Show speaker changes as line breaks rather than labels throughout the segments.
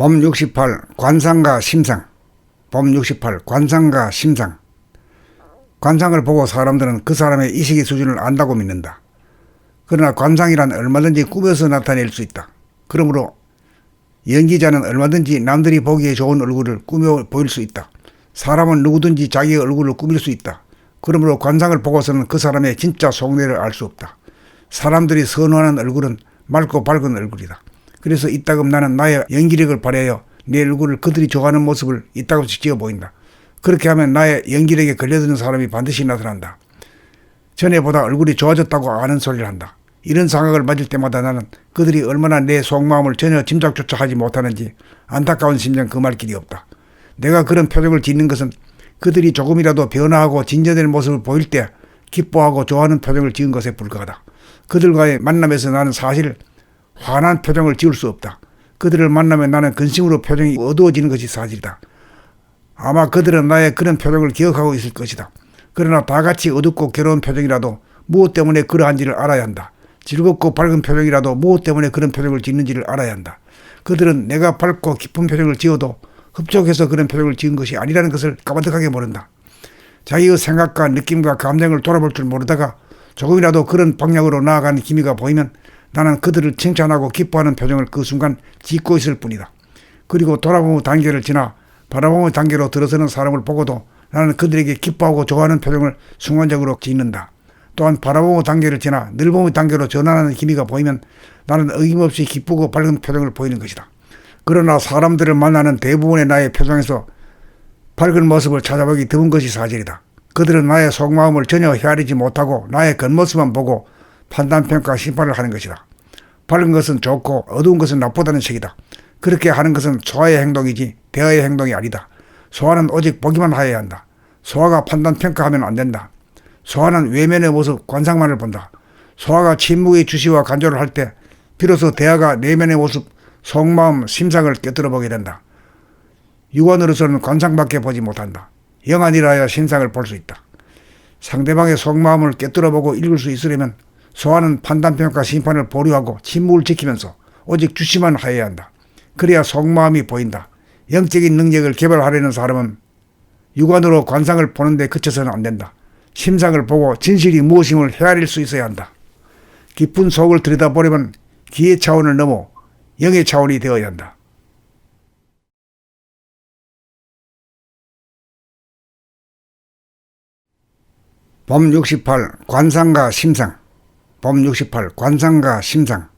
봄68 관상과 심상 봄68 관상과 심상 관상을 보고 사람들은 그 사람의 이식의 수준을 안다고 믿는다. 그러나 관상이란 얼마든지 꾸며서 나타낼 수 있다. 그러므로 연기자는 얼마든지 남들이 보기에 좋은 얼굴을 꾸며 보일 수 있다. 사람은 누구든지 자기의 얼굴을 꾸밀 수 있다. 그러므로 관상을 보고서는 그 사람의 진짜 속내를 알 수 없다. 사람들이 선호하는 얼굴은 맑고 밝은 얼굴이다. 그래서 이따금 나는 나의 연기력을 발휘하여 내 얼굴을 그들이 좋아하는 모습을 이따금씩 지어 보인다. 그렇게 하면 나의 연기력에 걸려드는 사람이 반드시 나타난다. 전에보다 얼굴이 좋아졌다고 아는 소리를 한다. 이런 상황을 맞을 때마다 나는 그들이 얼마나 내 속마음을 전혀 짐작조차 하지 못하는지 안타까운 심정 금할 길이 없다. 내가 그런 표정을 짓는 것은 그들이 조금이라도 변화하고 진전될 모습을 보일 때 기뻐하고 좋아하는 표정을 지은 것에 불과하다. 그들과의 만남에서 나는 사실 환한 표정을 지을 수 없다. 그들을 만나면 나는 근심으로 표정이 어두워지는 것이 사실이다. 아마 그들은 나의 그런 표정을 기억하고 있을 것이다. 그러나 다 같이 어둡고 괴로운 표정이라도 무엇 때문에 그러한지를 알아야 한다. 즐겁고 밝은 표정이라도 무엇 때문에 그런 표정을 짓는지를 알아야 한다. 그들은 내가 밝고 기쁜 표정을 지어도 흡족해서 그런 표정을 지은 것이 아니라는 것을 까마득하게 모른다. 자기의 생각과 느낌과 감정을 돌아볼 줄 모르다가 조금이라도 그런 방향으로 나아가는 기미가 보이면 나는 그들을 칭찬하고 기뻐하는 표정을 그 순간 짓고 있을 뿐이다. 그리고 돌아보는 단계를 지나 바라보는 단계로 들어서는 사람을 보고도 나는 그들에게 기뻐하고 좋아하는 표정을 순간적으로 짓는다. 또한 바라보는 단계를 지나 늘보는 단계로 전환하는 기미가 보이면 나는 어김없이 기쁘고 밝은 표정을 보이는 것이다. 그러나 사람들을 만나는 대부분의 나의 표정에서 밝은 모습을 찾아보기 드문 것이 사실이다. 그들은 나의 속마음을 전혀 헤아리지 못하고 나의 겉모습만 보고 판단 평가 심판을 하는 것이다. 밝은 것은 좋고 어두운 것은 나쁘다는 책이다. 그렇게 하는 것은 소화의 행동이지 대화의 행동이 아니다. 소화는 오직 보기만 하여야 한다. 소화가 판단 평가하면 안 된다. 소화는 외면의 모습, 관상만을 본다. 소화가 침묵의 주시와 간조를 할 때 비로소 대화가 내면의 모습, 속마음, 심상을 꿰뚫어 보게 된다. 유관으로서는 관상밖에 보지 못한다. 영안이라야 심상을 볼 수 있다. 상대방의 속마음을 꿰뚫어 보고 읽을 수 있으려면 소화는 판단평가 심판을 보류하고 침묵을 지키면서 오직 주시만 하여야 한다. 그래야 속마음이 보인다. 영적인 능력을 개발하려는 사람은 육안으로 관상을 보는데 그쳐서는 안 된다. 심상을 보고 진실이 무엇임을 헤아릴 수 있어야 한다. 깊은 속을 들여다보려면 기의 차원을 넘어 영의 차원이 되어야 한다. 봄68 관상과 심상 봄 68 관상과 심상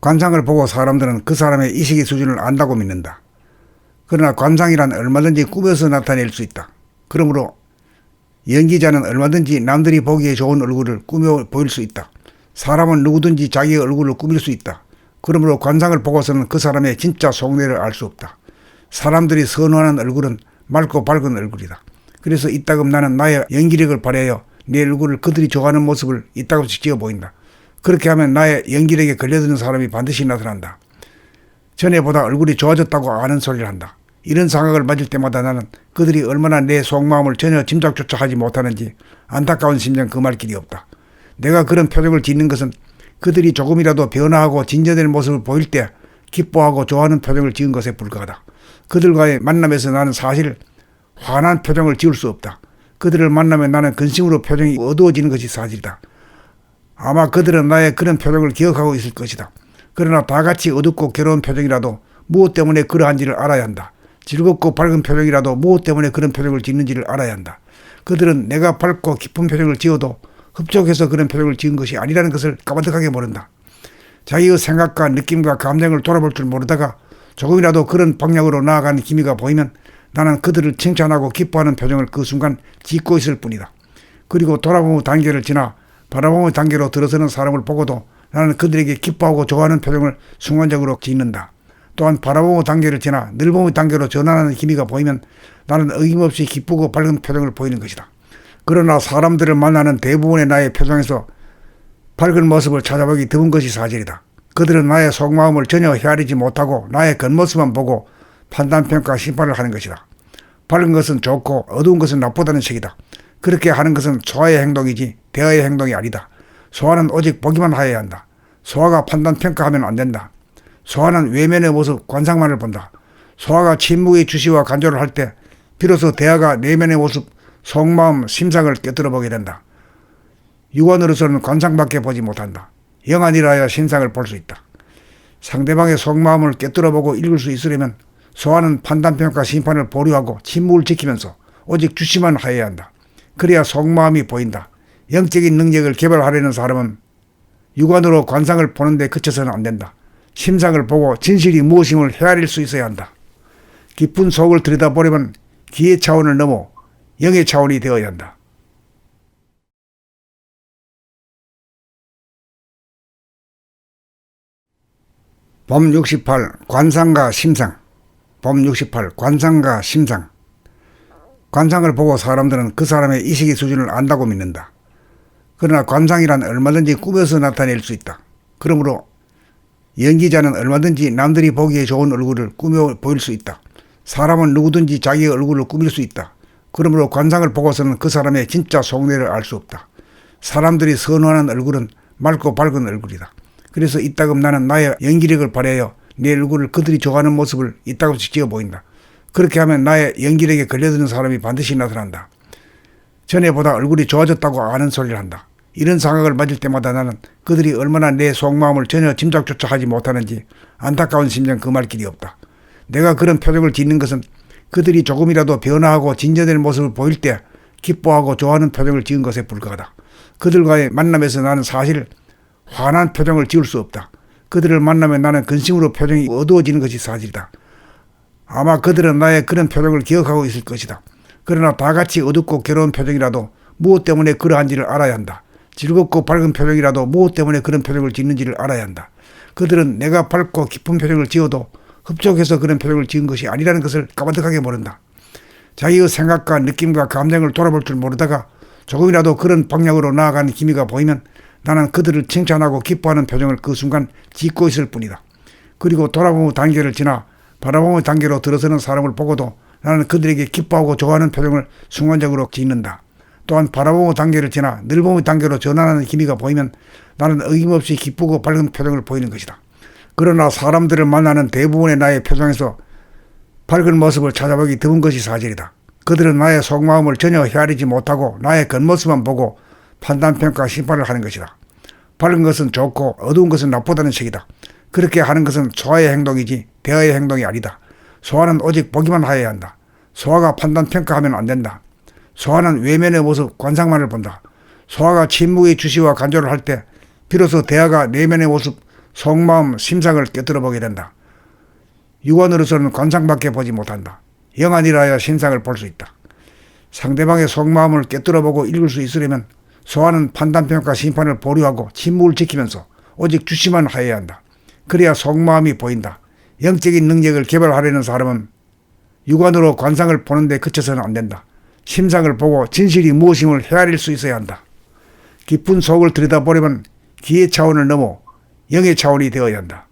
관상을 보고 사람들은 그 사람의 이식의 수준을 안다고 믿는다. 그러나 관상이란 얼마든지 꾸며서 나타낼 수 있다. 그러므로 연기자는 얼마든지 남들이 보기에 좋은 얼굴을 꾸며 보일 수 있다. 사람은 누구든지 자기의 얼굴을 꾸밀 수 있다. 그러므로 관상을 보고서는 그 사람의 진짜 속내를 알 수 없다. 사람들이 선호하는 얼굴은 맑고 밝은 얼굴이다. 그래서 이따금 나는 나의 연기력을 발휘하여 내 얼굴을 그들이 좋아하는 모습을 이따금씩 지어 보인다. 그렇게 하면 나의 연기력에 걸려드는 사람이 반드시 나타난다. 전에 보다 얼굴이 좋아졌다고 아는 소리를 한다. 이런 상황을 맞을 때마다 나는 그들이 얼마나 내 속마음을 전혀 짐작조차 하지 못하는지 안타까운 심정 금할 길이 없다. 내가 그런 표정을 짓는 것은 그들이 조금이라도 변화하고 진전될 모습을 보일 때 기뻐하고 좋아하는 표정을 지은 것에 불과하다. 그들과의 만남에서 나는 사실 환한 표정을 지을 수 없다. 그들을 만나면 나는 근심으로 표정이 어두워지는 것이 사실이다. 아마 그들은 나의 그런 표정을 기억하고 있을 것이다. 그러나 다 같이 어둡고 괴로운 표정이라도 무엇 때문에 그러한지를 알아야 한다. 즐겁고 밝은 표정이라도 무엇 때문에 그런 표정을 짓는지를 알아야 한다. 그들은 내가 밝고 기쁜 표정을 지어도 흡족해서 그런 표정을 지은 것이 아니라는 것을 까마득하게 모른다. 자기의 생각과 느낌과 감정을 돌아볼 줄 모르다가 조금이라도 그런 방향으로 나아가는 기미가 보이면 나는 그들을 칭찬하고 기뻐하는 표정을 그 순간 짓고 있을 뿐이다. 그리고 돌아보는 단계를 지나 바라보는 단계로 들어서는 사람을 보고도 나는 그들에게 기뻐하고 좋아하는 표정을 순간적으로 짓는다. 또한 바라보는 단계를 지나 늘보는 단계로 전환하는 기미가 보이면 나는 어김없이 기쁘고 밝은 표정을 보이는 것이다. 그러나 사람들을 만나는 대부분의 나의 표정에서 밝은 모습을 찾아보기 드문 것이 사실이다. 그들은 나의 속마음을 전혀 헤아리지 못하고 나의 겉모습만 보고 판단 평가 심판을 하는 것이다. 밝은 것은 좋고 어두운 것은 나쁘다는 책이다. 그렇게 하는 것은 소화의 행동이지 대화의 행동이 아니다. 소화는 오직 보기만 하여야 한다. 소화가 판단 평가하면 안 된다. 소화는 외면의 모습 관상만을 본다. 소화가 침묵의 주시와 간조를 할 때 비로소 대화가 내면의 모습 속마음 심상을 꿰뚫어 보게 된다. 육안으로서는 관상밖에 보지 못한다. 영안이라야 심상을 볼 수 있다. 상대방의 속마음을 꿰뚫어 보고 읽을 수 있으려면 소화는 판단평가 심판을 보류하고 침묵을 지키면서 오직 주시만 하여야 한다. 그래야 속마음이 보인다. 영적인 능력을 개발하려는 사람은 육안으로 관상을 보는데 그쳐서는 안 된다. 심상을 보고 진실이 무엇임을 헤아릴 수 있어야 한다. 깊은 속을 들여다보려면 기의 차원을 넘어 영의 차원이 되어야 한다. 범 68 관상과 심상 범68 관상과 심상 관상을 보고 사람들은 그 사람의 이식의 수준을 안다고 믿는다. 그러나 관상이란 얼마든지 꾸며서 나타낼 수 있다. 그러므로 연기자는 얼마든지 남들이 보기에 좋은 얼굴을 꾸며 보일 수 있다. 사람은 누구든지 자기의 얼굴을 꾸밀 수 있다. 그러므로 관상을 보고서는 그 사람의 진짜 속내를 알 수 없다. 사람들이 선호하는 얼굴은 맑고 밝은 얼굴이다. 그래서 이따금 나는 나의 연기력을 발휘하여 내 얼굴을 그들이 좋아하는 모습을 이따금씩 지어 보인다. 그렇게 하면 나의 연기력에 걸려드는 사람이 반드시 나타난다. 전에 보다 얼굴이 좋아졌다고 아는 소리를 한다. 이런 상황을 맞을 때마다 나는 그들이 얼마나 내 속마음을 전혀 짐작조차 하지 못하는지 안타까운 심정 금할 길이 없다. 내가 그런 표정을 짓는 것은 그들이 조금이라도 변화하고 진전된 모습을 보일 때 기뻐하고 좋아하는 표정을 지은 것에 불과하다. 그들과의 만남에서 나는 사실 환한 표정을 지을 수 없다. 그들을 만나면 나는 근심으로 표정이 어두워지는 것이 사실이다. 아마 그들은 나의 그런 표정을 기억하고 있을 것이다. 그러나 다 같이 어둡고 괴로운 표정이라도 무엇 때문에 그러한지를 알아야 한다. 즐겁고 밝은 표정이라도 무엇 때문에 그런 표정을 짓는지를 알아야 한다. 그들은 내가 밝고 기쁜 표정을 지어도 흡족해서 그런 표정을 지은 것이 아니라는 것을 까마득하게 모른다. 자기의 생각과 느낌과 감정을 돌아볼 줄 모르다가 조금이라도 그런 방향으로 나아가는 기미가 보이면 나는 그들을 칭찬하고 기뻐하는 표정을 그 순간 짓고 있을 뿐이다. 그리고 돌아보는 단계를 지나 바라보는 단계로 들어서는 사람을 보고도 나는 그들에게 기뻐하고 좋아하는 표정을 순간적으로 짓는다. 또한 바라보는 단계를 지나 늘보는 단계로 전환하는 기미가 보이면 나는 어김없이 기쁘고 밝은 표정을 보이는 것이다. 그러나 사람들을 만나는 대부분의 나의 표정에서 밝은 모습을 찾아보기 드문 것이 사실이다. 그들은 나의 속마음을 전혀 헤아리지 못하고 나의 겉모습만 보고 판단 평가 심판을 하는 것이다. 밝은 것은 좋고 어두운 것은 나쁘다는 식이다. 그렇게 하는 것은 소화의 행동이지 대화의 행동이 아니다. 소화는 오직 보기만 하여야 한다. 소화가 판단 평가하면 안 된다. 소화는 외면의 모습 관상만을 본다. 소화가 침묵의 주시와 간조를 할 때 비로소 대화가 내면의 모습 속마음 심상을 꿰뚫어 보게 된다. 육안으로서는 관상밖에 보지 못한다. 영안이라야 심상을 볼 수 있다. 상대방의 속마음을 꿰뚫어 보고 읽을 수 있으려면 소화는 판단평가 심판을 보류하고 침묵을 지키면서 오직 주시만 하여야 한다. 그래야 속마음이 보인다. 영적인 능력을 개발하려는 사람은 육안으로 관상을 보는데 그쳐서는 안 된다. 심상을 보고 진실이 무엇임을 헤아릴 수 있어야 한다. 깊은 속을 들여다보려면 기의 차원을 넘어 영의 차원이 되어야 한다.